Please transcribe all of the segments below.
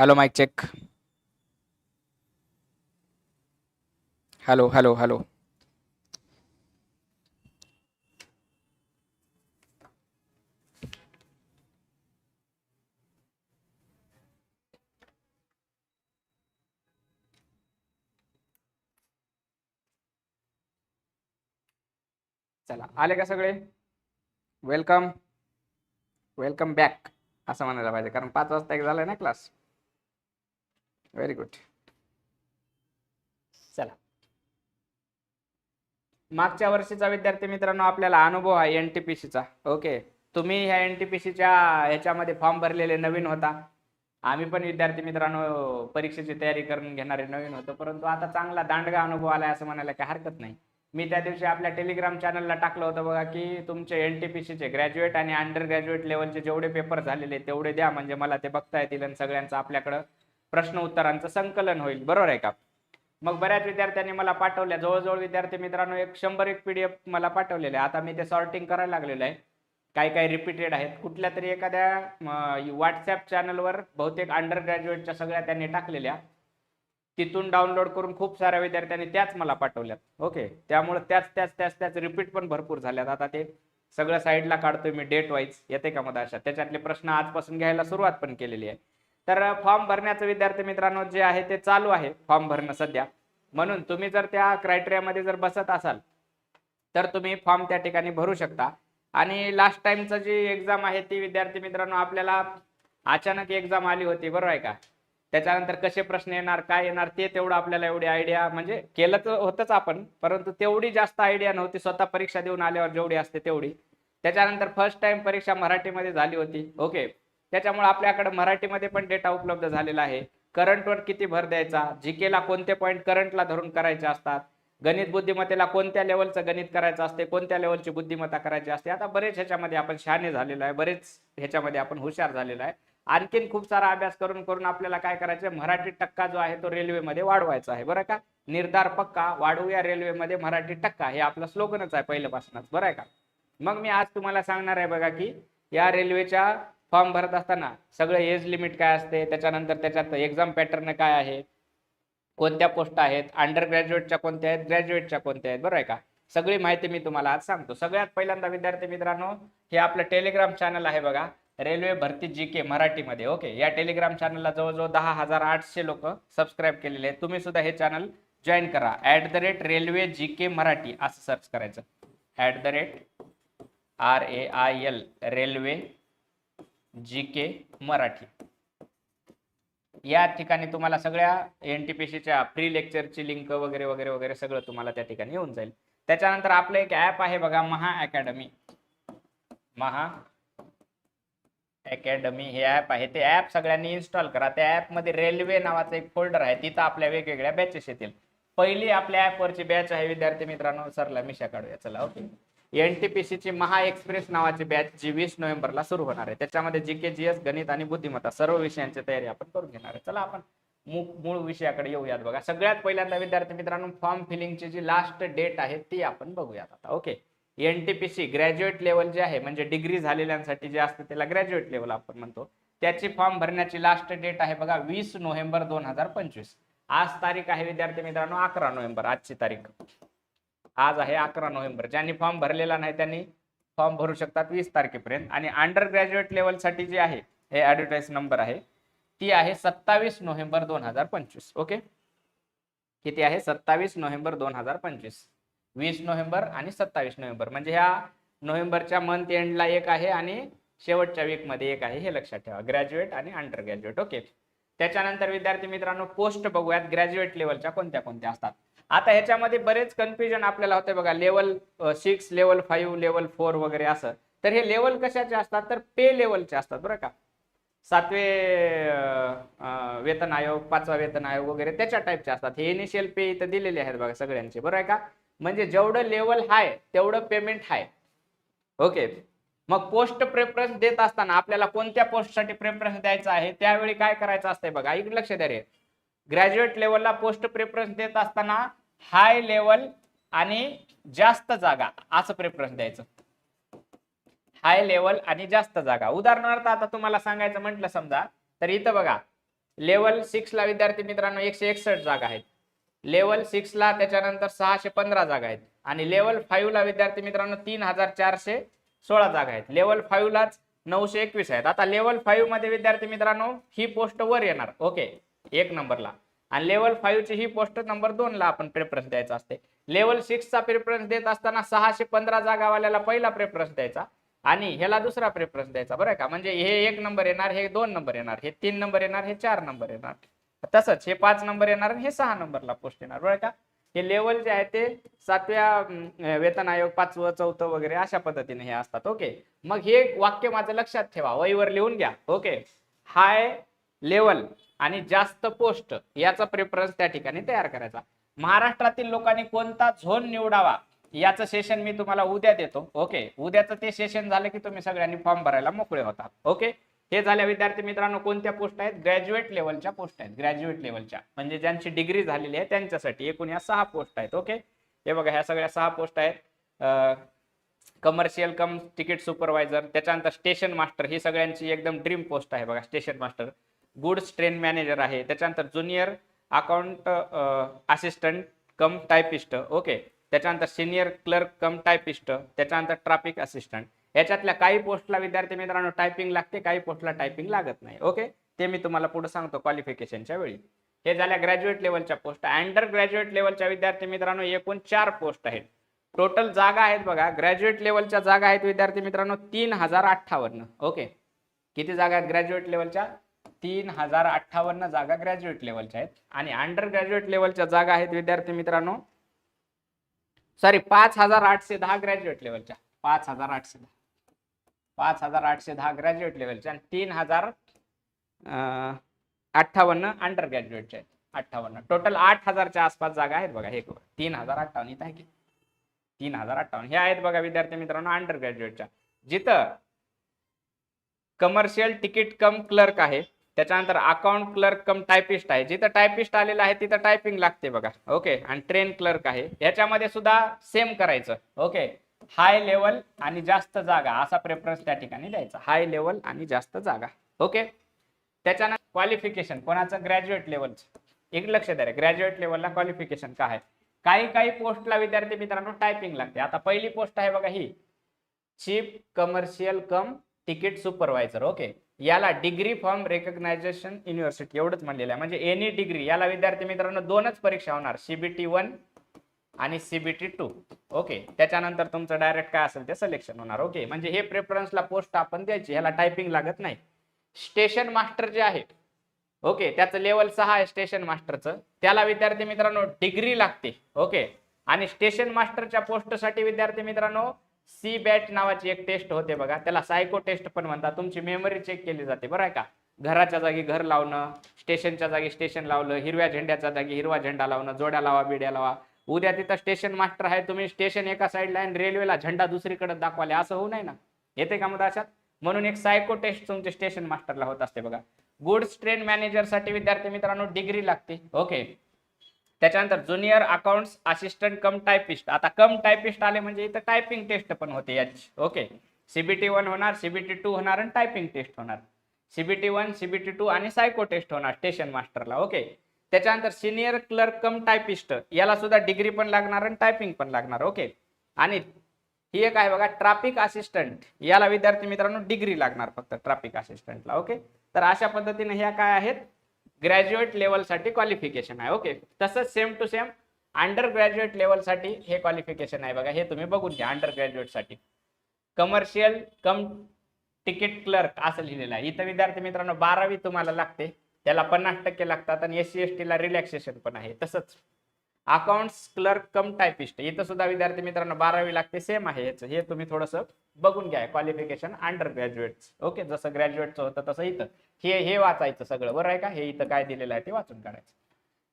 Hello mike check hello hello hello चला आले का सगळे? वेलकम वेलकम बॅक असं म्हणायला पाहिजे कारण पाच वाजता एक झालाय ना क्लास व्हेरी गुड चला. मागच्या वर्षीचा विद्यार्थी मित्रांनो आपल्याला अनुभव आहे एन टी पी सीचा ओके तुम्ही ह्या एन टी पी सीच्या ह्याच्यामध्ये फॉर्म भरलेले नवीन होता. आम्ही पण विद्यार्थी मित्रांनो परीक्षेची तयारी करून घेणारे नवीन होतो. परंतु आता चांगला दांडगा अनुभव आला असं म्हणायला काही हरकत नाही. मी त्या दिवशी आपल्या टेलिग्राम चॅनलला टाकलं होतं बघा की तुमचे एन टी पी सीचे ग्रॅज्युएट आणि अंडर ग्रॅज्युएट लेवलचे जेवढे पेपर झालेले तेवढे द्या. म्हणजे मला ते बघता येतील आणि सगळ्यांचं आपल्याकडं प्रश्न उत्तरांचं संकलन होईल. बरोबर आहे का? मग बऱ्याच विद्यार्थ्यांनी मला पाठवल्या. जवळजवळ विद्यार्थी मित्रांनो एक शंभर एक पीडीएफ मला पाठवलेले आहे. आता मी ते सॉर्टिंग करायला लागलेलं आहे. काही काही रिपीटेड आहेत. कुठल्या तरी एखाद्या व्हॉट्सअप चॅनलवर बहुतेक अंडर ग्रॅज्युएटच्या सगळ्या त्यांनी टाकलेल्या. तिथून डाउनलोड करून खूप साऱ्या विद्यार्थ्यांनी त्याच मला पाठवल्यात. ओके त्यामुळे त्याच त्याच त्याच त्याच रिपीट पण भरपूर झाल्यात. आता ते सगळं साईडला काढतोय मी डेट वाईज येते का मध्ये अशा? त्याच्यातले प्रश्न आजपासून घ्यायला सुरुवात पण केलेली आहे. तर फॉर्म भरण्याचं विद्यार्थी मित्रांनो जे आहे ते चालू आहे फॉर्म भरणं सध्या. म्हणून तुम्ही जर त्या क्रायटेरियामध्ये जर बसत असाल तर तुम्ही फॉर्म त्या ठिकाणी भरू शकता. आणि लास्ट टाइमचं जी एक्झाम आहे ती विद्यार्थी मित्रांनो आपल्याला अचानक एक्झाम आली होती बरोबर आहे का? त्याच्यानंतर कसे प्रश्न येणार काय येणार ते तेवढं आपल्याला एवढी आयडिया म्हणजे केलं तर होतच आपण परंतु तेवढी जास्त आयडिया नव्हती स्वतः परीक्षा देऊन आल्यावर जेवढी असते तेवढी. त्याच्यानंतर फर्स्ट टाइम परीक्षा मराठीमध्ये झाली होती ओके त्याच्यामुळे आपल्याकडे मराठीमध्ये पण डेटा उपलब्ध झालेला आहे. करंटवर किती भर द्यायचा? जीकेला कोणते पॉईंट करंटला धरून करायचे असतात? गणित बुद्धिमत्तेला कोणत्या लेवलचं गणित करायचं असते? कोणत्या लेवलची बुद्धिमत्ता करायची असते? आता बरेच ह्याच्यामध्ये आपण शहाणे झालेलो आहे. बरेच ह्याच्यामध्ये आपण हुशार झालेलो आहे. आणखीन खूप सारा अभ्यास करून करून आपल्याला काय करायचं मराठी टक्का जो आहे तो रेल्वेमध्ये वाढवायचा आहे. बरं का? निर्धार पक्का वाढवूया रेल्वेमध्ये मराठी टक्का. हे आपलं स्लोगनच आहे पहिल्यापासूनच. बरं आहे का? मग मी आज तुम्हाला सांगणार आहे बघा की या रेल्वेच्या फॉर्म भरत असताना सगळं एज लिमिट काय असते? त्याच्यानंतर त्याच्यात एक्झाम पॅटर्न काय आहे? कोणत्या पोस्ट आहेत? अंडर ग्रॅज्युएटच्या कोणत्या आहेत? ग्रॅज्युएटच्या कोणत्या आहेत? बरोबर आहे का? सगळी माहिती मी तुम्हाला आज सांगतो. सगळ्यात पहिल्यांदा विद्यार्थी मित्रांनो हे आपलं टेलिग्राम चॅनल आहे बघा. रेल्वे भरती जी के मराठीमध्ये ओके? या टेलिग्राम चॅनलला जवळजवळ दहा हजार आठशे लोक सबस्क्राईब केलेले आहेत. तुम्ही सुद्धा हे चॅनल जॉईन करा. At the rate railway G K Marathi असं सर्च करायचं. At the rate R A I L railway G K Marathi. या ठिकाणी तुम्हाला सगळ्या एन टी पी सीच्या फ्री लेक्चरची लिंक वगैरे वगैरे वगैरे सगळं तुम्हाला त्या ठिकाणी येऊन जाईल. त्याच्यानंतर आपलं एक ॲप आहे बघा महा अकॅडमी महा अकॅडमी हे ॲप आहे. ते ॲप सगळ्यांनी इन्स्टॉल करा. त्या ॲपमध्ये रेल्वे नावाचं एक फोल्डर आहे. तिथं आपल्या वेगवेगळ्या बॅचेस येतील. पहिली आपल्या ॲपवरची बॅच आहे विद्यार्थी मित्रांनो सरला मिशा काढूया. चला ओके एनटीपीसीची महा एक्सप्रेस नावाची बॅच जी वीस नोव्हेंबरला सुरू होणार आहे. त्याच्यामध्ये जी के जी एस गणित आणि बुद्धिमत्ता सर्व विषयांची तयारी आपण करून घेणार आहे. चला आपण मूळ विषयाकडे येऊयात बघा. सगळ्यात पहिल्यांदा विद्यार्थी मित्रांनो फॉर्म फिलिंगची जी लास्ट डेट आहे ती आपण बघूयात आता. ओके एनटीपीसी ग्रॅज्युएट लेवल जे आहे म्हणजे डिग्री झालेल्यांसाठी जे असते त्याला ग्रॅज्युएट लेवल आपण म्हणतो. त्याची फॉर्म भरण्याची लास्ट डेट आहे बघा वीस नोव्हेंबर दोन हजार पंचवीस. आज तारीख आहे विद्यार्थी मित्रांनो अकरा नोव्हेंबर आजची तारीख. आज आहे अकरा नोव्हेंबर. ज्यांनी फॉर्म भरलेला नाही त्यांनी फॉर्म भरू शकतात वीस तारखेपर्यंत. आणि अंडर ग्रॅज्युएट लेवलसाठी जे आहे हे ॲडव्हर्टाईज नंबर आहे ती आहे सत्तावीस नोव्हेंबर दोन हजार पंचवीस. ओके किती आहे? सत्तावीस नोव्हेंबर दोन हजार पंचवीस. वीस नोव्हेंबर आणि सत्तावीस नोव्हेंबर. म्हणजे ह्या नोव्हेंबरच्या मंथ एंडला एक आहे आणि शेवटच्या वीकमध्ये एक आहे हे लक्षात ठेवा. ग्रॅज्युएट आणि अंडर ग्रॅज्युएट ओके त्याच्यानंतर विद्यार्थी मित्रांनो पोस्ट बघूयात. ग्रॅज्युएट लेवलच्या कोणत्या कोणत्या असतात? आता ह्याच्यामध्ये बरेच कन्फ्युजन आपल्याला होते बघा. Level six level five level four वगैरे असं. तर हे लेवल कशाचे असतात? तर पे लेवलचे असतात बरं का. सातवे वेतन आयोग पाचवा वेतन आयोग वगैरे त्याच्या टाईपचे असतात. हे इनिशियल पे इथं दिलेले आहेत बघा सगळ्यांचे. बरं आहे का? म्हणजे जेवढं लेवल हाय तेवढं पेमेंट हाय ओके मग पोस्ट प्रेफरन्स देत असताना आपल्याला कोणत्या पोस्टसाठी प्रेफरन्स द्यायचा आहे? त्यावेळी काय करायचं असतंय बघा. इकडे लक्ष द्या रे. ग्रॅज्युएट लेवलला पोस्ट प्रेफरन्स देत असताना हाय लेवल आणि जास्त जागा असं प्रेफरन्स द्यायचं. हाय लेवल आणि जास्त जागा. उदाहरणार्थ आता तुम्हाला सांगायचं म्हटलं समजा तर इथं बघा लेवल सिक्स ला विद्यार्थी मित्रांनो एकशे एकसष्ट जागा आहेत. लेवल सिक्स ला त्याच्यानंतर सहाशे पंधरा जागा आहेत. आणि लेवल फाईव्ह ला विद्यार्थी मित्रांनो तीन हजार चारशे सोळा जागा आहेत. लेवल फाईव्हलाच नऊशे एकवीस आहेत. आता लेवल फाईव्हमध्ये विद्यार्थी मित्रांनो ही पोस्ट वर येणार. ओके एक नंबरला. आणि लेवल फाईव्हची ही पोस्ट नंबर दोन ला आपण प्रेफरन्स द्यायचा असते. लेवल सिक्सचा प्रेफरन्स देत असताना सहाशे पंधरा जागावाल्याला पहिला प्रेफरन्स द्यायचा आणि ह्याला दुसरा प्रेफरन्स द्यायचा. बरं का? म्हणजे हे एक नंबर येणार हे दोन नंबर येणार हे तीन नंबर येणार हे चार नंबर येणार. तसंच हे पाच नंबर येणार हे सहा नंबरला पोस्ट येणार. बरं का? हे लेवल जे आहे ते सातव्या वेतन आयोग पाचवं चौथं वगैरे अशा पद्धतीने हे असतात. ओके? मग हे वाक्य माझं लक्षात ठेवा. वहीवर लिहून घ्या. ओके? हाय लेवल आणि जास्त पोस्ट याचा प्रेफरन्स त्या ठिकाणी तयार करायचा. महाराष्ट्रातील लोकांनी कोणता झोन निवडावा याचं सेशन मी तुम्हाला उद्या देतो ओके उद्याचं ते सेशन झालं की तुम्ही सगळ्यांनी फॉर्म भरायला मोकळे होतात ओके हे झाल्या विद्यार्थी मित्रांनो कोणत्या पोस्ट आहेत? ग्रॅज्युएट लेवलच्या पोस्ट आहेत. ग्रॅज्युएट लेवलच्या म्हणजे ज्यांची डिग्री झालेली आहे त्यांच्यासाठी एकूण या सहा पोस्ट आहेत ओके हे बघा ह्या सगळ्या सहा पोस्ट आहेत. कमर्शियल कम तिकीट सुपरवायझर त्याच्यानंतर स्टेशन मास्टर ही सगळ्यांची एकदम ड्रीम पोस्ट आहे बघा station master goods train manager आहे. त्याच्यानंतर junior account assistant cum typist okay. त्याच्यानंतर सिनियर क्लर्क कम टायपिस्ट त्याच्यानंतर ट्रॅफिक असिस्टंट. याच्यातल्या काही पोस्टला विद्यार्थी मित्रांनो टायपिंग लागते काही पोस्टला टायपिंग लागत नाही ओके. ते मी तुम्हाला पुढे सांगतो क्वालिफिकेशनच्या वेळी. हे झाल्या ग्रॅज्युएट लेवलच्या पोस्ट. अंडर ग्रॅज्युएट लेवलच्या विद्यार्थी मित्रांनो एकूण चार पोस्ट आहेत. टोटल जागा आहेत बघा. ग्रॅज्युएट लेवलच्या जागा आहेत विद्यार्थी मित्रांनो तीन हजार अठ्ठावन्न ओके. किती जागा आहेत ग्रॅज्युएट लेवलच्या तीन हजार अठ्ठावन्न जागा ग्रॅज्युएट लेवलच्या आहेत. आणि अंडर ग्रॅज्युएट लेवलच्या जागा आहेत विद्यार्थी मित्रांनो. सॉरी पाच हजार आठशे दहा ग्रॅज्युएट लेवलच्या पाच हजार आठशे दहा. पाच हजार आठशे दहा ग्रॅज्युएट लेवलच्या आणि तीन हजार अठ्ठावन्न अंडर ग्रॅज्युएटच्या आहेत. अठ्ठावन्न. टोटल आठ हजारच्या आसपास जागा आहेत बघा हे बघा. तीन हजार अठ्ठावन्न इथं आहे की. तीन हजार अठ्ठावन्न. हे आहेत बघा विद्यार्थी मित्रांनो अंडर ग्रॅज्युएटच्या जिथं कमर्शियल तिकीट कम क्लर्क आहे त्याच्यानंतर अकाउंट क्लर्क कम टायपिस्ट आहे. जिथं टायपिस्ट आलेलं आहे तिथं टायपिंग लागते बघा. ओके आणि ट्रेन क्लर्क आहे. ह्याच्यामध्ये सुद्धा सेम करायचं. ओके हाय लेवल आणि जास्त जागा. असा प्रेफरन्स त्या ठिकाणी द्यायचा. हाय लेवल आणि जास्त जागा. ओके त्याच्यानंतर क्वालिफिकेशन कोणाचं? ग्रॅज्युएट लेवलचं एक लक्ष द्या ग्रॅज्युएट लेवलला क्वालिफिकेशन काय? आहे काही काही पोस्टला विद्यार्थी मित्रांनो टायपिंग लागते. आता पहिली पोस्ट आहे बघा ही. Chief commercial cum ticket supervisor okay याला डिग्री फॉर्म रेकग्नायझेशन युनिव्हर्सिटी एवढंच म्हणलेलं आहे. म्हणजे एनी डिग्री याला विद्यार्थी मित्रांनो दोनच परीक्षा होणार सीबीटी वन आणि सीबीटी टू ओके त्याच्यानंतर तुमचं डायरेक्ट काय असेल ते सिलेक्शन होणार. ओके म्हणजे हे प्रेफरन्सला पोस्ट आपण द्यायची ह्याला टायपिंग लागत नाही. स्टेशन मास्टर जे आहे ओके त्याचं लेवल सहा आहे स्टेशन मास्टरचं त्याला विद्यार्थी मित्रांनो डिग्री लागते. ओके आणि स्टेशन मास्टरच्या पोस्टसाठी विद्यार्थी मित्रांनो सी बॅट नावाची एक टेस्ट होते बघा. त्याला सायको टेस्ट पण म्हणतात. तुमची मेमरी चेक केली जाते. बरं आहे का? घराच्या जागी घर लावणं स्टेशनच्या जागी स्टेशन लावलं हिरव्या झेंड्याच्या जागी हिरवा झेंडा लावणं जोड्या लावा बिड्या लावा. उद्या तिथं स्टेशन मास्टर आहे. तुम्ही स्टेशन एका साईडला आणि रेल्वेला झेंडा दुसरीकडे दाखवाले असं होऊ नये ना. येते का मग अशात? म्हणून एक सायको टेस्ट तुमच्या स्टेशन मास्टरला होत असते बघा. गुड्स ट्रेन मॅनेजरसाठी विद्यार्थी मित्रांनो डिग्री लागते. ओके त्याच्यानंतर junior accounts assistant cum typist आता कम टायपिस्ट आले म्हणजे इथं टायपिंग टेस्ट पण होते याची. ओके सीबीटी वन होणार सीबीटी टू होणार आणि टायपिंग टेस्ट होणार. सीबीटी वन सीबीटी टू आणि सायको टेस्ट होणार स्टेशन मास्टरला ओके त्याच्यानंतर सिनियर क्लर्क कम टायपिस्ट याला सुद्धा डिग्री पण लागणार आणि टायपिंग पण लागणार. ओके आणि ही एक आहे बघा ट्रॅफिक असिस्टंट याला विद्यार्थी मित्रांनो डिग्री लागणार फक्त ट्रॅफिक असिस्टंटला ओके तर अशा पद्धतीने ह्या काय आहेत? ग्रॅज्युएट लेवलसाठी क्वालिफिकेशन आहे. ओके तसंच same to same under graduate लेवलसाठी हे क्वालिफिकेशन आहे बघा. हे तुम्ही बघून घ्या अंडर ग्रॅज्युएटसाठी कमर्शियल कम तिकीट क्लर्क असं लिहिलेलं आहे. इथं विद्यार्थी मित्रांनो बारावी तुम्हाला लागते. त्याला पन्नास टक्के लागतात आणि एस सी एस टीला रिलॅक्सेशन पण आहे. तसंच अकाउंट्स क्लर्क कम टायपिस्ट इथं सुद्धा विद्यार्थी मित्रांनो बारावी लागते. सेम आहे याचं. हे तुम्ही थोडंसं बघून घ्या क्वालिफिकेशन अंडर ग्रॅज्युएट ओके जसं ग्रॅज्युएटचं होतं तसं इथं. हे हे वाचायचं सगळं. बरं आहे का? हे इथं काय दिलेलं आहे ते वाचून काढायचं.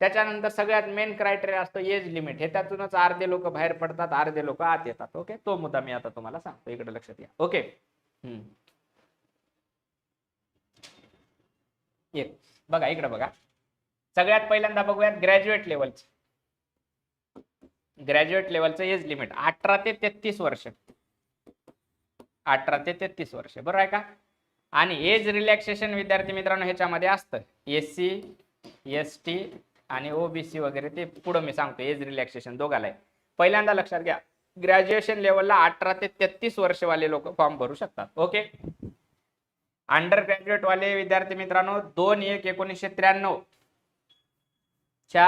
त्याच्यानंतर सगळ्यात मेन क्रायटेरिया असतो एज लिमिट हे त्यातूनच अर्धे लोक बाहेर पडतात अर्धे लोक आत येतात. ओके तो मुद्दा मी आता तुम्हाला सांगतो. इकडे लक्षात घ्या ओके हम्म. एक. बघा इकडे बघा. सगळ्यात पहिल्यांदा बघूयात ग्रॅज्युएट लेवलचं ग्रॅज्युएट लेवलचं एज लिमिट अठरा ते तेहतीस वर्ष. अठरा ते तेहतीस वर्ष बरोबर आहे का? आणि एज रिलॅक्सेशन विद्यार्थी मित्रांनो ह्याच्यामध्ये असतं. एस सी एस टी आणि ओबीसी वगैरे ते पुढं मी सांगतो एज रिलॅक्सेशन दोघाला आहे. पहिल्यांदा लक्षात घ्या ग्रॅज्युएशन लेवलला अठरा ते तेहतीस वर्षवाले लोक फॉर्म भरू शकतात ओके अंडर ग्रॅज्युएट वाले विद्यार्थी मित्रांनो दोन एक एकोणीसशे त्र्याण्णव च्या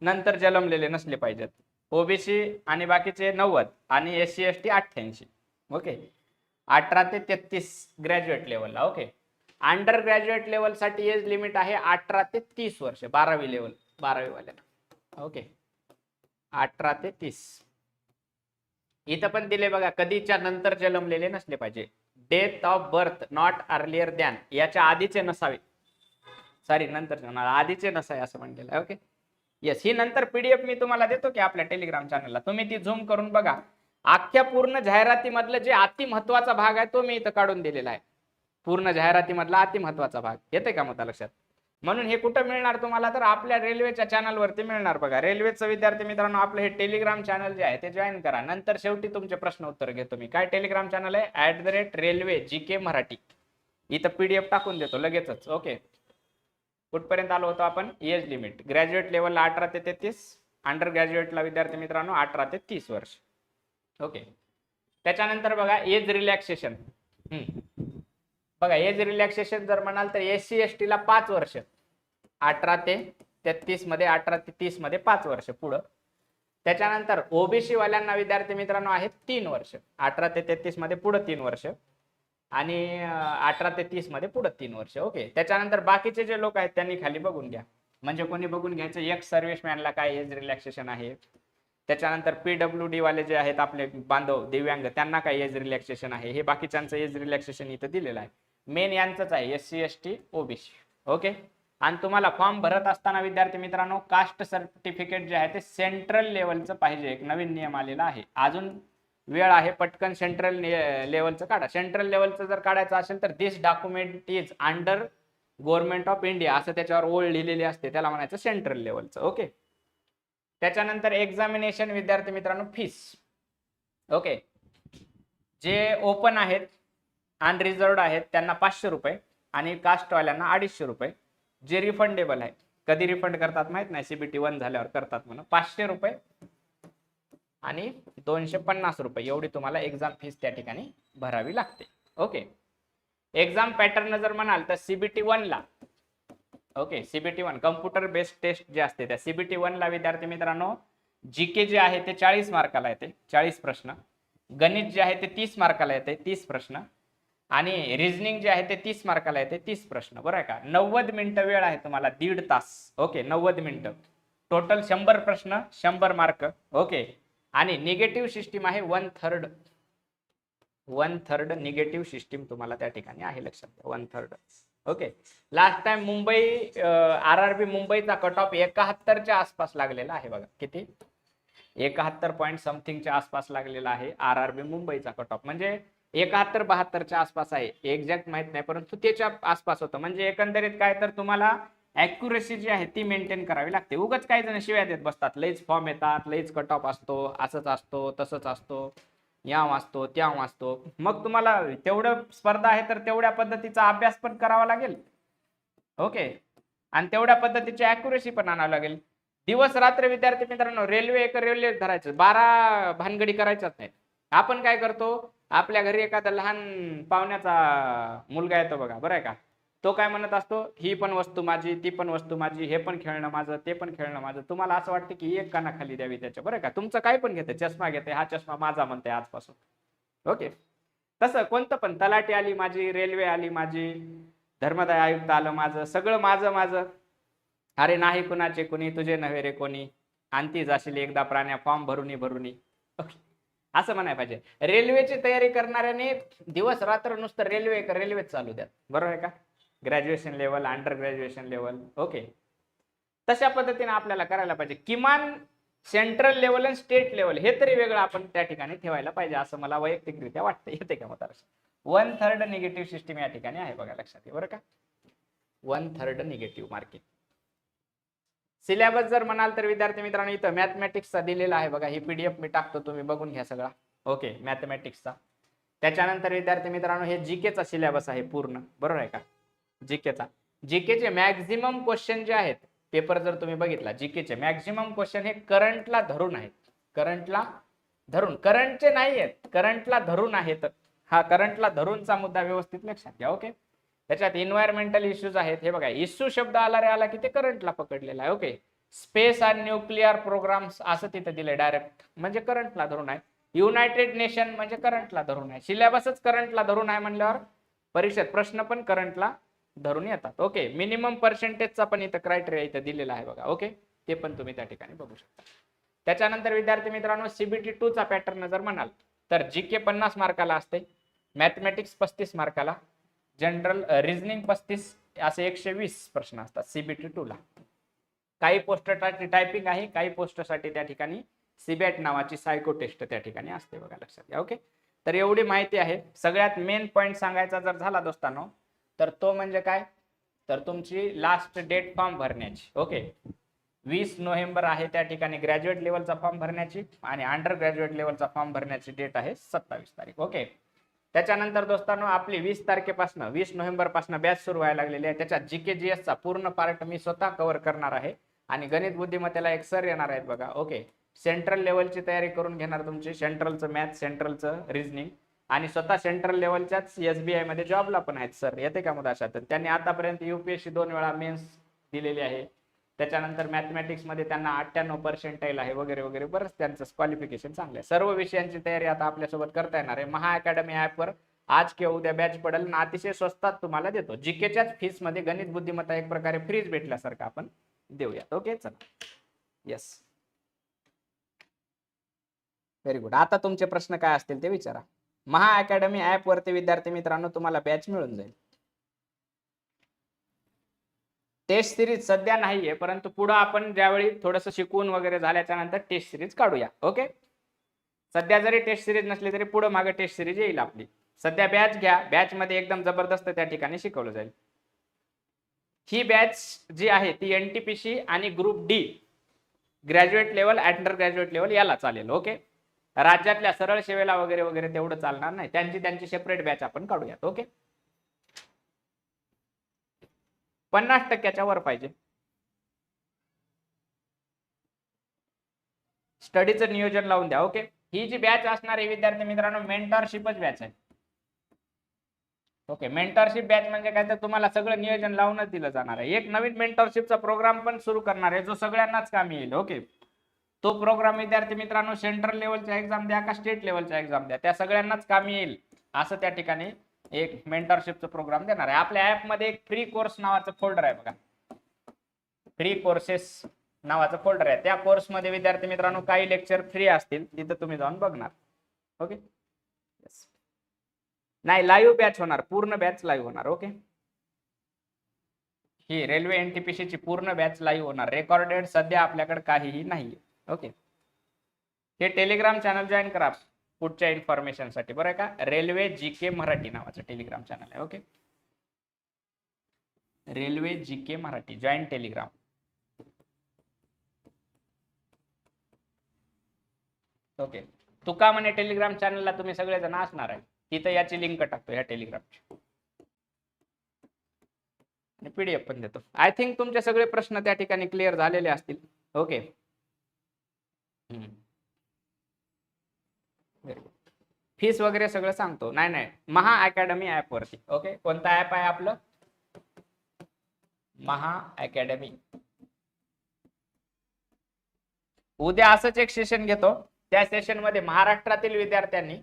नंतर जन्मलेले नसले पाहिजेत. ओबीसी आणि बाकीचे नव्वद आणि एस सी एस टी अठ्ठ्याऐंशी ओके अठरा ते तेहतीस ग्रॅज्युएट लेवलला ओके अंडर ग्रॅज्युएट लेवलसाठी एज लिमिट आहे अठरा ते तीस वर्ष बारावी लेवल बारावी वाल्याला ओके अठरा ते तीस. इथं पण दिले बघा कधीच्या नंतर जन्मलेले नसले पाहिजे. Death of birth not earlier than याच्या आधीचे नसावे. सॉरी नंतर आधीचे नसावे असं म्हणलेलं आहे ओके येस ही नंतर पीडीएफ मी तुम्हाला देतो की आपल्या टेलिग्राम चॅनलला तुम्ही ती झूम करून बघा. अख्ख्या पूर्ण जाहिरातीमधलं जे अति महत्त्वाचा भाग आहे तो मी इथं काढून दिलेला आहे. पूर्ण जाहिरातीमधला अति महत्त्वाचा भाग. येते का मग लक्षात? म्हणून हे कुठं मिळणार तुम्हाला? तर आपल्या रेल्वेच्या चॅनलवरती मिळणार बघा. रेल्वेचं विद्यार्थी मित्रांनो आपलं हे टेलिग्राम चॅनल जे आहे ते जॉईन करा. नंतर शेवटी तुमचे प्रश्न उत्तर घेतो मी. काय टेलिग्राम चॅनल आहे? At the rate railway G K Marathi. इथं पीडीएफ टाकून देतो लगेचच. ओके. कुठपर्यंत आलो होतो आपण? एज लिमिट ग्रॅज्युएट लेवलला अठरा ते तेहतीस. अंडर ग्रॅज्युएटला विद्यार्थी मित्रांनो अठरा ते तीस वर्ष. ओके त्याच्यानंतर बघा एज रिलॅक्सेशन बघा एज रिलॅक्सेशन जर म्हणाल तर एस सी एस टीला पाच वर्ष. अठरा ते तेहतीसमध्ये अठरा ते तीसमध्ये पाच वर्ष पुढं. त्याच्यानंतर ओबीसी वाल्यांना विद्यार्थी मित्रांनो आहेत तीन वर्ष. अठरा ते तेहतीसमध्ये पुढं तीन वर्ष. आणि अठरा ते तीसमध्ये पुढं तीन वर्ष. ओके त्याच्यानंतर बाकीचे जे लोक आहेत त्यांनी खाली बघून घ्या. म्हणजे कोणी बघून घ्यायचं एक सर्व्हिसमॅनला काय एज रिलॅक्सेशन आहे? त्याच्यानंतर पीडब्ल्यू डी वाले जे आहेत आपले बांधव दिव्यांग त्यांना काय एज रिलॅक्सेशन आहे. हे बाकीच्यांचं एज रिलॅक्सेशन इथं दिलेलं आहे. मेन यांचंच आहे S C S T OBC okay आणि तुम्हाला फॉर्म भरत असताना विद्यार्थी मित्रांनो कास्ट सर्टिफिकेट जे आहे ते सेंट्रल लेवलचं पाहिजे. एक नवीन नियम आलेला आहे. अजून वेळ आहे पटकन सेंट्रल लेवलचं काढा. सेंट्रल लेवलचं जर काढायचं असेल तर this document is under government of India असं त्याच्यावर ओळ लिहिलेली असते. त्याला म्हणायचं सेंट्रल लेवलचं ओके त्याच्यानंतर एक्झामिनेशन विद्यार्थी मित्रांनो फीस ओके जे ओपन आहेत अनरिझर्वड आहेत त्यांना पाचशे रुपये आणि कास्टवाल्यांना अडीचशे रुपये. जे रिफंडेबल आहे कधी रिफंड करतात माहीत नाही सीबीटी वन झाल्यावर करतात म्हणून पाचशे रुपये आणि दोनशे पन्नास रुपये. एवढी तुम्हाला एक्झाम फीस त्या ठिकाणी भरावी लागते. ओके एक्झाम पॅटर्न जर म्हणाल तर सीबीटी वनला okay CBT one computer based test जे असते त्या सीबीटी वनला विद्यार्थी मित्रांनो जी के जे आहे ते चाळीस मार्काला येते चाळीस प्रश्न. गणित जे आहे ते तीस मार्काला येते तीस प्रश्न. आणि रिजनिंग जे आहे ते तीस मार्काला येते तीस प्रश्न. बरं आहे का? नव्वद मिनिटं वेळ आहे तुम्हाला दीड तास. ओके नव्वद मिनिटं. टोटल शंभर प्रश्न शंभर मार्क. ओके. आणि निगेटिव्ह सिस्टीम आहे one third one third negative system तुम्हाला त्या ठिकाणी आहे लक्षात. One third okay last time Mumbai R R B मुंबईचा कट ऑफ एकाहत्तरच्या आसपास लागलेला आहे बघा. किती? एकाहत्तर पॉईंट समथिंगच्या आसपास लागलेला आहे आर आर बी मुंबईचा कट ऑफ म्हणजे एकाहत्तर बहात्तरच्या आसपास आहे. एक्झॅक्ट माहीत नाही परंतु त्याच्या आसपास होतं. म्हणजे एकंदरीत काय तर तुम्हाला अॅक्युरेसी जी आहे ती मेंटेन करावी लागते. उगाच काही जण शिव्या देत बसतात. लईच फॉर्म येतात लईच कट ऑफ असतो असंच असतो तसंच असतो. या वाचतो त्या वाचतो. मग तुम्हाला तेवढं स्पर्धा आहे तर तेवढ्या पद्धतीचा अभ्यास पण करावा लागेल. ओके? आणि तेवढ्या पद्धतीची अॅक्युरेसी पण आणावं लागेल. दिवस रात्र विद्यार्थी मित्रांनो रेल्वे एक रेल्वे धरायचं. बारा भानगडी करायच्याच नाही आपण काय करतो? आपल्या घरी एखादा लहान पाहुण्याचा मुलगा येतो बघा. बरं आहे का? तो काय म्हणत असतो ही पण वस्तू माझी ती पण वस्तू माझी हे पण खेळणं माझं ते पण खेळणं माझं. तुम्हाला असं वाटतं की एक काना खाली द्यावी त्याच्या बरं का? तुमचं काय पण घेते चष्मा घेते हा चष्मा माझा म्हणते आजपासून. ओके. तसं कोणतं पण तलाटी आली माझी रेल्वे आली माझी धर्मदाय आयुक्त आलं माझं सगळं माझं माझं. अरे नाही कुणाचे कुणी तुझे नव्हे रे कोणी. आणती जाशील एकदा प्राण्या फॉर्म भरूनी भरूनी. ओके. असं म्हणाय पाहिजे. रेल्वेची तयारी करणाऱ्याने दिवस रात्र नुसतं रेल्वे रेल्वे चालू द्या बरोबर आहे का? Graduation level under graduation level okay तशा पद्धतीने आपल्याला करायला पाहिजे. किमान सेंट्रल लेवल आणि स्टेट लेवल हे तरी वेगळं आपण त्या ठिकाणी ठेवायला पाहिजे असं मला वैयक्तिकरित्या वाटतं येते का मग वन थर्ड निगेटिव्ह सिस्टीम या ठिकाणी आहे बघा लक्षात घे बरं का? One third negative marking syllabus जर म्हणाल तर विद्यार्थी मित्रांनो इथं मॅथमॅटिक्सचा दिलेला आहे बघा. ही पीडीएफ मी टाकतो तुम्ही बघून घ्या सगळा. ओके मॅथमॅटिक्सचा त्याच्यानंतर विद्यार्थी मित्रांनो हे जीकेचा सिलेबस आहे पूर्ण. बरोबर आहे का? जीकेचा जीकेचे मॅक्झिमम क्वेश्चन जे आहेत पेपर जर तुम्ही बघितला जीकेचे मॅक्झिमम क्वेश्चन हे करंटला धरून आहेत. करंटला धरून. करंटचे नाही आहेत. करंटला धरून आहेत. हा करंटला धरूनचा मुद्दा व्यवस्थित लक्षात घ्या ओके त्याच्यात इन्व्हायरमेंटल इश्यूज आहेत. हे बघा इश्यू शब्द आला रे आला की ते करंटला पकडलेला आहे okay space and nuclear programs असं तिथं दिलंय डायरेक्ट म्हणजे करंटला धरून आहे. युनायटेड नेशन म्हणजे करंटला धरून आहे. सिलेबसच करंटला धरून आहे म्हणल्यावर परीक्षेत प्रश्न पण करंटला धरून येतात. ओके मिनिमम पर्सेंटेजचा पण इथं क्रायटेरिया इथं दिलेला आहे बघा. ओके ते पण तुम्ही त्या ठिकाणी बघू शकता. त्याच्यानंतर विद्यार्थी मित्रांनो सीबीटी टू चा पॅटर्न जर म्हणाल तर जी के पन्नास मार्काला असते. मॅथमॅटिक्स पस्तीस मार्काला. जनरल रिजनिंग पस्तीस असे एकशे वीस प्रश्न असतात सीबीटी टू ला. काही पोस्टसाठी टायपिंग आहे काही पोस्टसाठी त्या ठिकाणी सीबॅट नावाची सायको टेस्ट त्या ठिकाणी असते बघा लक्षात घ्या. ओके तर एवढी माहिती आहे. सगळ्यात मेन पॉईंट सांगायचा जर झाला दोस्तांनो तर तो म्हणजे काय? तर तुमची लास्ट डेट फॉर्म भरण्याची. ओके वीस नोव्हेंबर आहे त्या ठिकाणी ग्रॅज्युएट लेवलचा फॉर्म भरण्याची आणि अंडर ग्रॅज्युएट लेवलचा फॉर्म भरण्याची डेट आहे सत्तावीस तारीख. ओके त्याच्यानंतर दोस्तांनो आपली वीस तारखेपासून वीस नोव्हेंबरपासून बॅच सुरू व्हायला लागलेली आहे. त्याच्यात जी के जी चा पूर्ण पार्ट मी स्वतः कव्हर करणार आहे. आणि गणित बुद्धिमत्तेला एक सर येणार आहेत बघा. ओके सेंट्रल लेवलची तयारी करून घेणार तुमची. सेंट्रलचं मॅथ सेंट्रलचं रिजनिंग आणि स्वतः सेंट्रल लेवलच्याच एस बी मध्ये जॉबला पण आहेत सर येते का मुदा तर त्यांनी आतापर्यंत युपीएससी दोन वेळा मेन्स दिलेली आहे. त्याच्यानंतर मॅथमॅटिक्समध्ये त्यांना अठ्ठ्याण्णव पर्सेंटाईल आहे वगैरे वगैरे. बरंच त्यांचं क्वालिफिकेशन चांगलं आहे. सर्व विषयांची तयारी आता आपल्यासोबत करता येणार आहे. महा अकॅडमी ॲपवर आज किंवा उद्या बॅच पडेल ना अतिशय स्वस्तात तुम्हाला देतो. जीकेच्याच फीसमध्ये गणित बुद्धिमत्ता एक प्रकारे फ्रीज भेटल्यासारखं आपण देऊयात. ओके चला येस व्हेरी गुड आता तुमचे प्रश्न काय असतील ते विचारा. महा अकॅडमी ऍप वरती विद्यार्थी मित्रांनो तुम्हाला बॅच मिळून जाईल. टेस्ट सिरीज सध्या नाहीये परंतु पुढं आपण ज्यावेळी थोडस शिकवून वगैरे झाल्याच्यानंतर टेस्ट सिरीज काढूया ओके सध्या जरी टेस्ट सिरीज नसली तरी पुढे मागे टेस्ट सिरीज येईल आपली. सध्या बॅच घ्या बॅच मध्ये एकदम जबरदस्त त्या ठिकाणी शिकवलं जाईल. ही बॅच जी आहे ती एनटीपीसी आणि group D graduate level under graduate level याला चालेल ओके राज्यातल्या सरळ सेवेला वगैरे वगैरे तेवढं चालणार नाही. त्यांची त्यांची सेपरेट बॅच आपण काढूयात ओके पन्नास टक्क्याच्या वर पाहिजे. स्टडीचं नियोजन लावून द्या ओके ही जी बॅच असणार आहे विद्यार्थी मित्रांनो मेंटरशिपच बॅच आहे. ओके मेंटरशिप बॅच म्हणजे काय? तर तुम्हाला सगळं नियोजन लावूनच दिलं जाणार आहे. एक नवीन मेंटरशिपचा प्रोग्राम पण सुरू करणार आहे जो सगळ्यांनाच कामी येईल ओके तो प्रोग्राम विद्यार्थी मित्रांनो सेंट्रल लेवलच्या एक्झाम द्या का स्टेट लेवलच्या एक्झाम द्या? त्या सगळ्यांनाच कामी येईल. असं त्या ठिकाणी एक मेंटरशिपचा प्रोग्राम देणार आहे. आपल्या ऍपमध्ये एक फ्री कोर्स नावाचं फोल्डर आहे बघा. फ्री कोर्सेस नावाचं फोल्डर आहे. त्या कोर्समध्ये विद्यार्थी मित्रांनो काही लेक्चर फ्री असतील तिथं तुम्ही जाऊन बघणार. ओके नाही लाईव्ह बॅच होणार. पूर्ण बॅच लाईव्ह होणार. ओके ही रेल्वे एनटीपीसी ची पूर्ण बॅच लाईव्ह होणार. रेकॉर्डेड सध्या आपल्याकडे काहीही नाही ओके हे टेलिग्राम चॅनल जॉईन करा. पुढच्या इन्फॉर्मेशनसाठी. बरं आहे का? रेल्वे जी के मराठी नावाचं टेलिग्राम चॅनल आहे. Okay railway G K Marathi. Join telegram okay Tuka म्हणे टेलिग्राम चॅनलला तुम्ही सगळेजण असणार आहे. तिथं याची लिंक टाकतो या टेलिग्रामची आणि पीडीएफ पण देतो. आय थिंक तुमचे सगळे प्रश्न त्या ठिकाणी क्लिअर झालेले असतील. ओके फीस वगैरे सगळं सांगतो. नाही नाही. महा अकॅडमी ऍप वरती. ओके कोणता ऍप आहे आपलं? महा अकॅडमी उद्या असंच एक सेशन घेतो. त्या सेशनमध्ये महाराष्ट्रातील विद्यार्थ्यांनी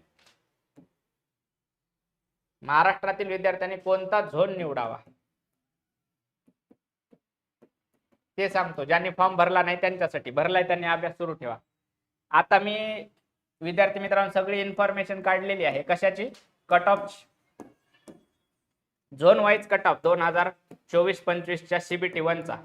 महाराष्ट्रातील विद्यार्थ्यांनी कोणता झोन निवडावा? ते सांगतो. ज्यांनी फॉर्म भरला नाही त्यांच्यासाठी. भरलाय त्यांनी अभ्यास सुरू ठेवा. आता मी विद्यार्थी मित्रांनो सगळी इन्फॉर्मेशन काढलेली आहे. कशाची? Cut off zone wise cut off दोन हजार चोवीस पंचवीसच्या सीबीटी वनचा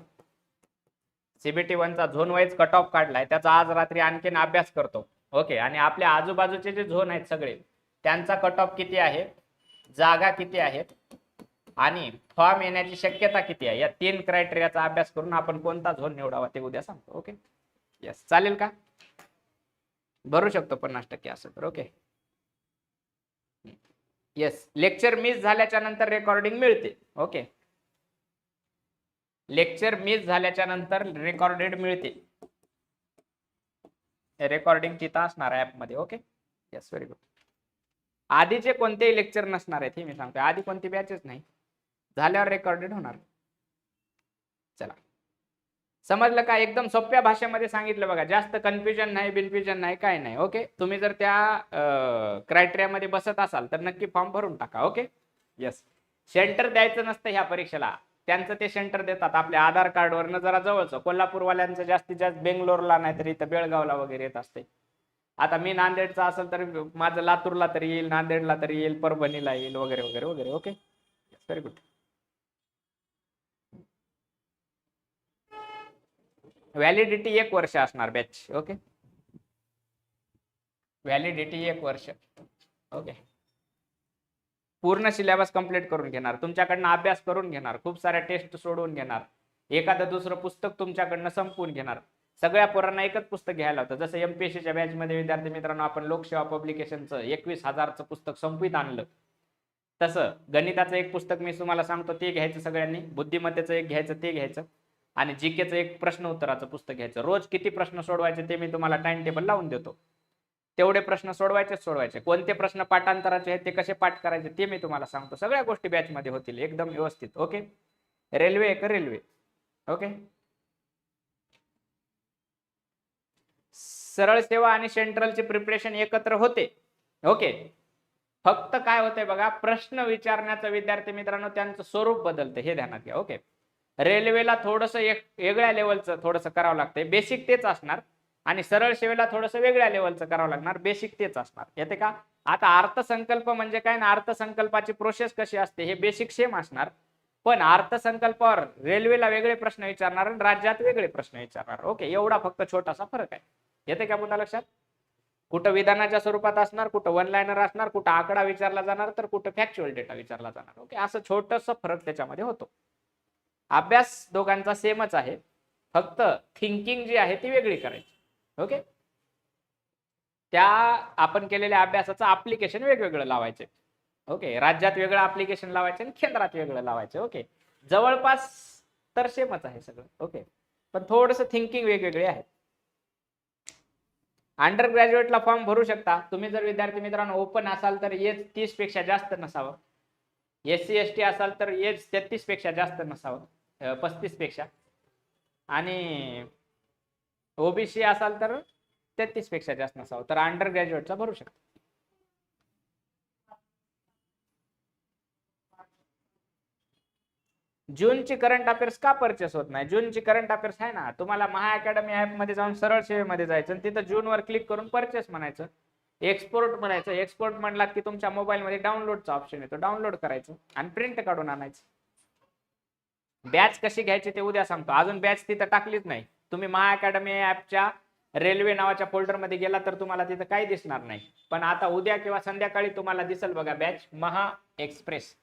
सीबीटी वनचा झोन वाईज कट ऑफ काढलाय. त्याचा आज रात्री आणखीन अभ्यास करतो. ओके आणि आपल्या आजूबाजूचे जे झोन आहेत सगळे त्यांचा कट ऑफ किती आहे? जागा किती आहेत आणि फॉर्म येण्याची शक्यता किती आहे? या तीन क्रायटेरियाचा अभ्यास करून आपण कोणता झोन निवडावा ते उद्या सांगतो. ओके येस चालेल का? भरू शकतो पन्नास टक्के असं तर ओके येस लेक्चर मिस झाल्याच्यानंतर रेकॉर्डिंग मिळते ओके लेक्चर मिस झाल्याच्यानंतर रेकॉर्डेड मिळते. रेकॉर्डिंग तिथं असणार ऍपमध्ये ओके येस व्हेरी गुड आधीचे कोणतेही लेक्चर नसणार आहेत हे मी सांगतो आधी कोणती बॅचेस नाही. झाल्यावर रेकॉर्डेड होणार. चला. समजलं का? एकदम सोप्या भाषेमध्ये सांगितलं बघा. जास्त कन्फ्युजन नाही बिन्फ्युजन नाही काय नाही. ओके तुम्ही जर त्या क्रायटेरियामध्ये बसत असाल तर नक्की फॉर्म भरून टाका. ओके येस सेंटर द्यायचं नसतं ह्या परीक्षेला. त्यांचं ते सेंटर देतात. आपल्या आधार कार्डवरनं जरा जवळचं. कोल्हापूरवाल्यांचं जास्तीत जास्त बेंगलोरला नाही तर इथं बेळगावला वगैरे येत असते. आता मी नांदेडचा असेल तर माझं लातूरला तरी येईल नांदेडला तरी येईल परभणीला येईल वगैरे वगैरे वगैरे. ओके व्हेरी गुड व्हॅलिडिटी एक वर्ष असणार बॅच ओके व्हॅलिडिटी एक वर्ष ओके पूर्ण सिलेबस कंप्लीट करून घेणार तुमच्याकडनं अभ्यास करून घेणार खूप साऱ्या टेस्ट सोडवून घेणार. एखादं दुसरं पुस्तक तुमच्याकडनं संपवून घेणार. सगळ्या पोरांना एकच पुस्तक घ्यायला होतं. जसं एमपीएससीच्या बॅचमध्ये विद्यार्थी मित्रांनो आपण लोकसेवा पब्लिकेशनचं एकवीस हजारचं पुस्तक संपवीत आणलं. तसं गणिताचं एक पुस्तक मी तुम्हाला सांगतो ते घ्यायचं सगळ्यांनी. बुद्धिमत्तेचं एक घ्यायचं ते घ्यायचं. आणि जीकेचं एक प्रश्न उत्तराचं पुस्तक घ्यायचं. रोज किती प्रश्न सोडवायचे ते मी तुम्हाला टाइम टेबल लावून देतो. तेवढे प्रश्न सोडवायचे सोडवायचे. कोणते प्रश्न पाठांतराचे आहेत ते कसे पाठ करायचे ते मी तुम्हाला सांगतो. सगळ्या गोष्टी बॅच मध्ये होतील एकदम व्यवस्थित. ओके? रेल्वे एक रेल्वे. ओके? सरळ सेवा आणि सेंट्रलचे प्रिपरेशन एकत्र होते. ओके? फक्त काय होते बघा प्रश्न विचारण्याचं विद्यार्थी मित्रांनो त्यांचं स्वरूप बदलतं हे ध्यानात घ्या. ओके? रेल्वेला थोडंसं एक वेगळ्या लेवलचं थोडंसं करावं लागतंय. बेसिक तेच असणार. आणि सरळ सेवेला थोडंसं वेगळ्या लेवलचं करावं लागणार. बेसिक तेच असणार. येते का? आता अर्थसंकल्प म्हणजे काय ना अर्थसंकल्पाची प्रोसेस कशी असते हे बेसिक सेम असणार. पण अर्थसंकल्पावर रेल्वेला वेगळे प्रश्न विचारणार आणि राज्यात वेगळे प्रश्न विचारणार. ओके एवढा फक्त छोटासा फरक आहे. येते का पुन्हा लक्षात? कुठं विधानाच्या स्वरूपात असणार कुठं वन लाईनर असणार कुठं आकडा विचारला जाणार तर कुठं फॅक्च्युअल डेटा विचारला जाणार. ओके असं छोटस फरक त्याच्यामध्ये होतो. अभ्यास दोघांचा सेमच आहे. फक्त थिंकिंग जी आहे ती वेगळी करायची. ओके त्या आपण केलेल्या अभ्यासाचं अप्लिकेशन वेगवेगळं लावायचे. ओके राज्यात वेगळं अप्लिकेशन लावायचे आणि केंद्रात वेगळं लावायचे. ओके जवळपास तर सेमच आहे सगळं. ओके पण थोडस थिंकिंग वेगवेगळे आहे. अंडर ग्रॅज्युएटला फॉर्म भरू शकता. तुम्ही जर विद्यार्थी मित्रांनो ओपन असाल तर एज तीसपेक्षा जास्त नसावं. एस सी एस टी असाल तर एज तेहतीसपेक्षा जास्त नसावं. पस्तीसपेक्षा. आणि ओबीसी असाल तर तेहतीसपेक्षा जास्त नसावं. तर अंडर ग्रॅज्युएटचा भरू शकता. जूनची करंट अफेअर्स का परचेस होत नाही? जूनची करंट अफेअर्स आहे ना तुम्हाला महा अकॅडमी ऍपमध्ये जाऊन सरळ सेवेमध्ये जायचं आणि तिथं जूनवर क्लिक करून परचेस म्हणायचं. एक्सपोर्ट म्हणायचं. एक्सपोर्ट म्हणलात की तुमच्या मोबाईलमध्ये डाउनलोडचा ऑप्शन येतो. डाउनलोड करायचं आणि प्रिंट काढून आणायचं. बॅच कशी घ्यायची ते उद्या सांगतो. अजून बॅच तिथं टाकलीच नाही. तुम्ही महा अकॅडमी ऍपच्या रेल्वे नावाच्या फोल्डरमध्ये गेला तर तुम्हाला तिथं काही दिसणार नाही. पण आता उद्या किंवा संध्याकाळी तुम्हाला दिसेल बघा बॅच महा एक्सप्रेस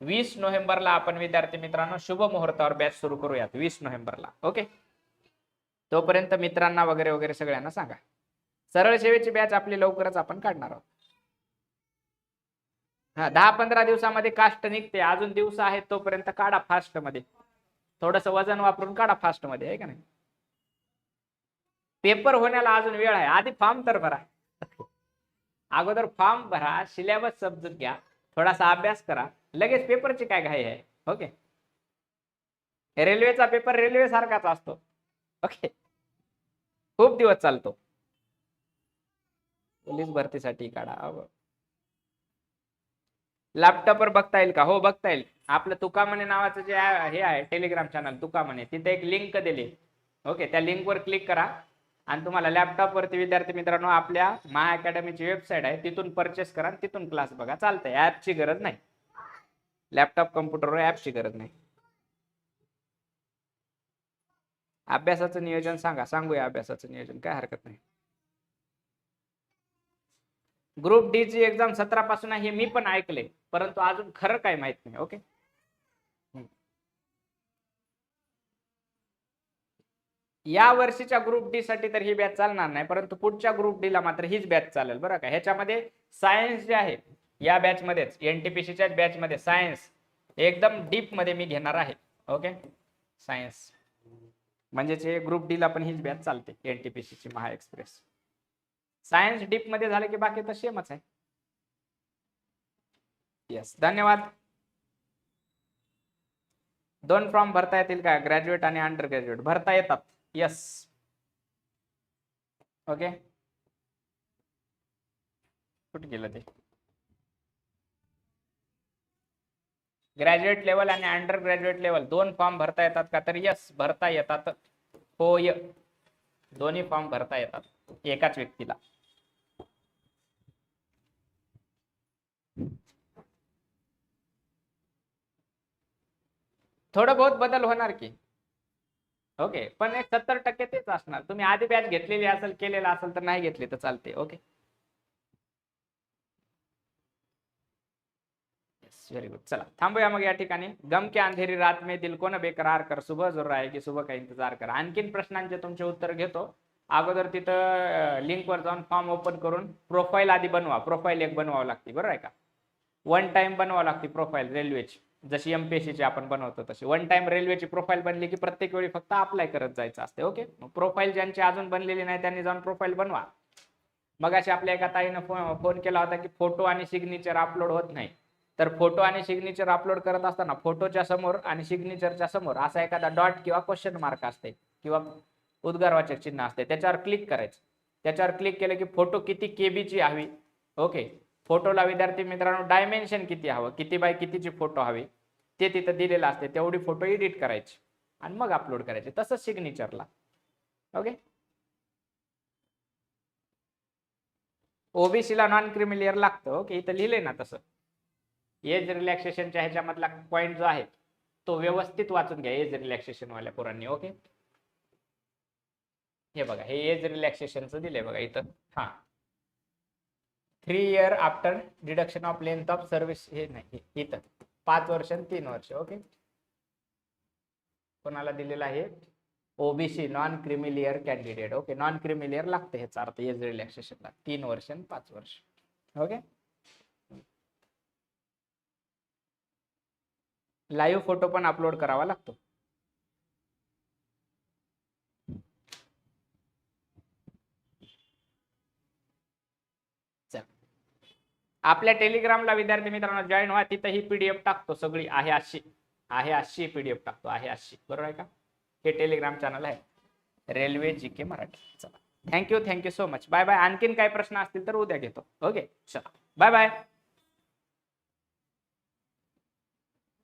वीस नोव्हेंबरला आपण विद्यार्थी मित्रांनो शुभ मुहूर्तावर बॅच सुरू करूयात. वीस नोव्हेंबरला. ओके तोपर्यंत मित्रांना वगैरे वगैरे सगळ्यांना सांगा. सरळ सेवेची बॅच आपली लवकरच आपण काढणार आहोत. हा दहा पंधरा दिवसामध्ये कास्ट निघते. अजून दिवस आहेत तोपर्यंत काढा फास्टमध्ये. थोडस वजन वापरून काढा फास्टमध्ये आहे का नाही? पेपर होण्याला अजून वेळ आहे. आधी फॉर्म तर भरा. अगोदर फॉर्म भरा सिलेबस समजून घ्या. थोडासा अभ्यास करा. लगेच पेपरची काय घाई आहे? ओके रेल्वेचा पेपर रेल्वे सारखाच असतो. ओके खूप दिवस चालतो. पोलीस भरतीसाठी काढा. लॅपटॉपवर बघता येईल का? हो बघता येईल. आपलं तुकामणे नावाचं जे हे आहे टेलिग्राम चॅनल तुकामणे तिथे एक लिंक दिली. ओके त्या लिंकवर क्लिक करा. आणि तुम्हाला लॅपटॉप वरती विद्यार्थी मित्रांनो आपल्या महा अकॅडमीची वेबसाईट आहे. तिथून परचेस करा आणि तिथून क्लास बघा. चालतंय. ऍपची गरज नाही. लॅपटॉप कम्प्युटरवर ऍपची गरज नाही. अभ्यासाचं नियोजन सांगा. सांगूया अभ्यासाचं नियोजन. काय हरकत नाही. ग्रुप डी ची एक्झाम सतरा पासून आहे. हे मी पण ऐकले परंतु अजून खरं काय माहीत नाही ओके? या वर्षीच्या ग्रुप डी साठी तर ही बॅच चालणार नाही परंतु पुढच्या ग्रुप डी ला मात्र हीच बॅच चालेल बरं का. ह्याच्यामध्ये सायन्स जे आहे या बॅच मध्येच एनटीपीसीच्या बॅच मध्ये सायन्स एकदम डीपमध्ये मी घेणार आहे ओके? सायन्स म्हणजेच ग्रुप डी ला पण हीच बॅच चालते एनटीपीसी ची महा एक्सप्रेस सायन्स डीपमध्ये झालं की बाकी तर सेमच आहे. येस धन्यवाद. दोन फॉर्म भरता येतील का? ग्रॅज्युएट आणि अंडर ग्रॅज्युएट भरता येतात. येस ओके कुठे गेलं ते? ग्रॅज्युएट लेवल आणि अंडर ग्रॅज्युएट लेवल दोन फॉर्म भरता येतात का? तर यस भरता येतात. होय दोन्ही फॉर्म भरता येतात. एकाच व्यक्तीला. थोडं बहुत बदल होणार की. ओके पण एक सत्तर टक्के तेच असणार. तुम्ही आधी बॅच घेतलेली असेल केलेला असेल तर नाही घेतली तर चालते ओके. व्हेरी गुड चला थांबूया मग या ठिकाणी. गम के अंधेरी रात में दिल कोण बेकरार कर सुबह जोर आहे की सुबह का इंतजार कर? आणखीन प्रश्नांचे तुमचे उत्तर घेतो. अगोदर तिथं लिंकवर जाऊन फॉर्म ओपन करून प्रोफाईल आधी बनवा. प्रोफाईल एक बनवावं लागते बरोबर आहे का? वन टाइम बनवावं लागते प्रोफाईल रेल्वेची जशी एमपीएससीची आपण बनवतो तशी. वन टाइम रेल्वेची प्रोफाईल बनली की प्रत्येक वेळी फक्त अप्लाय करत जायचं असते ओके प्रोफाईल ज्यांची अजून बनलेली नाही त्यांनी जाऊन प्रोफाईल बनवा. मग अशी आपल्या एका ताईनं फोन फोन केला होता की फोटो आणि सिग्नेचर अपलोड होत नाही. तर फोटो आणि सिग्नेचर अपलोड करत असताना फोटोच्या समोर आणि सिग्नेचरच्या समोर असा एखादा डॉट किंवा क्वेश्चन मार्क असते किंवा उद्गारवाचक चिन्ह असते त्याच्यावर क्लिक करायचं. त्याच्यावर क्लिक केलं की फोटो किती केबीची हवी ओके फोटोला विद्यार्थी मित्रांनो डायमेन्शन किती हवं? किती बाय कितीची फोटो हवी? ते तिथं दिलेलं असते तेवढी फोटो एडिट करायची आणि मग अपलोड करायचे. तसंच सिग्नेचरला ओके ओबीसीला नॉन क्रिमिलियर लागतं ओके इथं लिहिलंय ना तसं. एज रिलॅक्सेशनच्या ह्याच्यामधला पॉईंट जो आहे तो व्यवस्थित वाचून घ्या एज रिलॅक्सेशन वाल्या पोरांनी ओके हे बघा हे एज रिलॅक्सेशनचं दिलंय बघा इथं. हा. Three year after deduction of length of service हे नाही इथं पाच वर्ष आणि तीन वर्ष ओके कोणाला दिलेलं आहे? OBC non creamy layer candidate okay non creamy layer लागते ह्याचा अर्थ एज रिलॅक्सेशनला तीन वर्ष आणि पाच वर्ष ओके लाईव्ह फोटो पण अपलोड करावा लागतो. आपल्या टेलिग्रामला विद्यार्थी मित्रांनो जॉईन व्हा. तिथं ही पीडीएफ टाकतो सगळी. आहे अशी. आहे अशी पीडीएफ टाकतो. आहे अशी. बरोबर आहे का? हे टेलिग्राम चॅनल आहे. Railway G K Marathi. चला. Thank you thank you so much bye bye आणखीन काही प्रश्न असतील तर उद्या घेतो. ओके चला. Bye bye